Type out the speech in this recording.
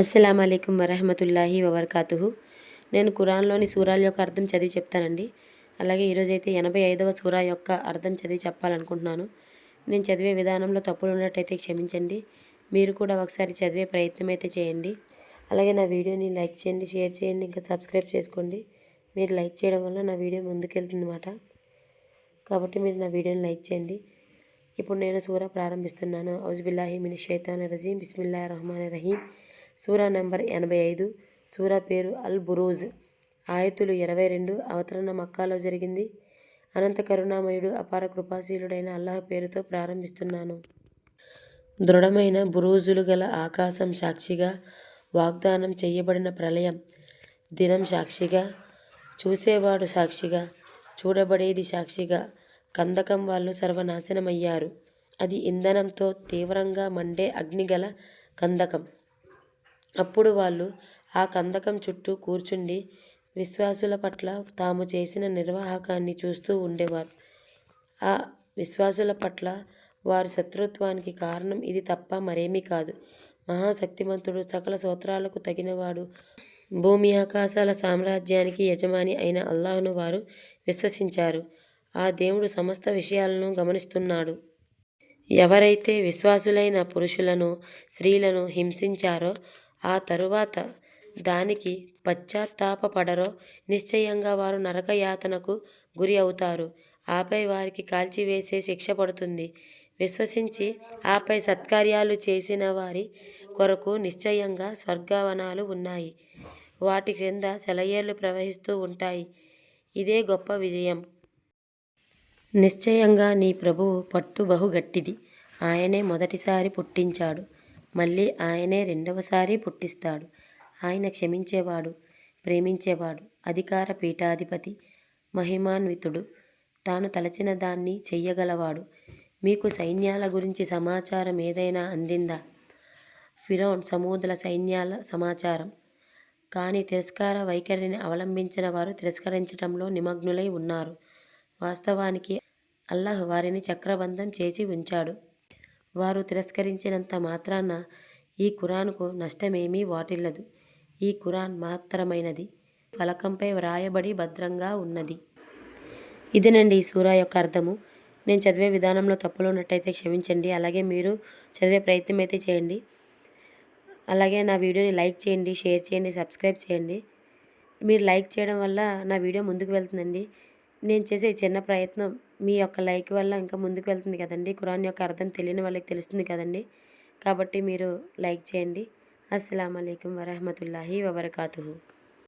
అస్సలం అయికం వరహమతుల్లాహి వబర్కాతుహు. నేను కురాన్లోని సూరాల యొక్క అర్థం చదివి చెప్తానండి. అలాగే ఈరోజైతే ఎనభై ఐదవ సూరా యొక్క అర్థం చదివి చెప్పాలనుకుంటున్నాను. నేను చదివే విధానంలో తప్పులు ఉన్నట్టయితే క్షమించండి. మీరు కూడా ఒకసారి చదివే ప్రయత్నం అయితే చేయండి. అలాగే నా వీడియోని లైక్ చేయండి షేర్ చేయండి ఇంకా సబ్స్క్రైబ్ చేసుకోండి. మీరు లైక్ చేయడం వల్ల నా వీడియో ముందుకెళ్తుందన్నమాట. కాబట్టి మీరు నా వీడియోని లైక్ చేయండి. ఇప్పుడు నేను సూర ప్రారంభిస్తున్నాను. ఔజుబిల్లాహి మిని షైతాన్ రజీం బిస్మిల్లా రహమాన్ రహీం సూరా నంబర్ ఎనభై ఐదు సూరా పేరు అల్ బురూజ్ ఆయతులు ఇరవై రెండు అవతరణ మక్కాలో జరిగింది. అనంత కరుణామయుడు అపార కృపాశీలుడైన అల్లాహ్ పేరుతో ప్రారంభిస్తున్నాను. దృఢమైన బురూజులు గల ఆకాశం సాక్షిగా వాగ్దానం చేయబడిన ప్రళయం దినం సాక్షిగా చూసేవాడు సాక్షిగా చూడబడేది సాక్షిగా కందకం వాళ్ళు సర్వనాశనమయ్యారు. అది ఇంధనంతో తీవ్రంగా మండే అగ్నిగల కందకం. అప్పుడు వాళ్ళు ఆ కందకం చుట్టూ కూర్చుండి విశ్వాసుల పట్ల తాము చేసిన నిర్వాహకాన్ని చూస్తూ ఉండేవారు. ఆ విశ్వాసుల పట్ల వారి శత్రుత్వానికి కారణం ఇది తప్ప మరేమీ కాదు. మహాశక్తిమంతుడు సకల సూత్రాలకు తగినవాడు. భూమి ఆకాశాల సామ్రాజ్యానికి యజమాని అయిన అల్లాహ్ను వారు విశ్వసించారు. ఆ దేవుడు సమస్త విషయాలను గమనిస్తున్నాడు. ఎవరైతే విశ్వాసులైన పురుషులను స్త్రీలను హింసించారో ఆ తరువాత దానికి పశ్చాత్తాపపడరో నిశ్చయంగా వారు నరకయాతనకు గురి అవుతారు. ఆపై వారికి కాల్చివేసే శిక్ష పడుతుంది. విశ్వసించి ఆపై సత్కార్యాలు చేసిన వారి కొరకు నిశ్చయంగా స్వర్గవనాలు ఉన్నాయి. వాటి క్రింద సెలయేళ్ళు ప్రవహిస్తూ ఉంటాయి. ఇదే గొప్ప విజయం. నిశ్చయంగా నీ ప్రభువు పట్టు బహుగట్టిది. ఆయనే మొదటిసారి పుట్టించాడు. మళ్ళీ ఆయనే రెండవసారి పుట్టిస్తాడు. ఆయన క్షమించేవాడు ప్రేమించేవాడు అధికార పీఠాధిపతి మహిమాన్వితుడు. తాను తలచిన దాన్ని చెయ్యగలవాడు. మీకు సైన్యాల గురించి సమాచారం ఏదైనా అందిందా? ఫిరోన్ సముద్ర సైన్యాల సమాచారం. కానీ తిరస్కార వైఖరిని అవలంబించిన వారు తిరస్కరించడంలో నిమగ్నులై ఉన్నారు. వాస్తవానికి అల్లాహ్ వారిని చక్రబంధం చేసి ఉంచాడు. వారు తిరస్కరించినంత మాత్రాన ఈ ఖురాన్కు నష్టమేమీ వాటిల్లదు. ఈ ఖురాన్ మాత్రమైనది ఫలకంపై వ్రాయబడి భద్రంగా ఉన్నది. ఇదేనండి ఈ సూరా యొక్క అర్థము. నేను చదివే విధానంలో తప్పులు ఉన్నట్టయితే క్షమించండి. అలాగే మీరు చదివే ప్రయత్నం అయితే చేయండి. అలాగే నా వీడియోని లైక్ చేయండి షేర్ చేయండి సబ్స్క్రైబ్ చేయండి. మీరు లైక్ చేయడం వల్ల నా వీడియో ముందుకు వెళ్తుందండి. నేను చేసే చిన్న ప్రయత్నం మీ యొక్క లైక్ వల్ల ఇంకా ముందుకు వెళ్తుంది కదండి. ఖురాన్ యొక్క అర్థం తెలియని వాళ్ళకి తెలుస్తుంది కదండి. కాబట్టి మీరు లైక్ చేయండి. అస్సలం అయికం వరహమతుల్లాహి వబర్కాతు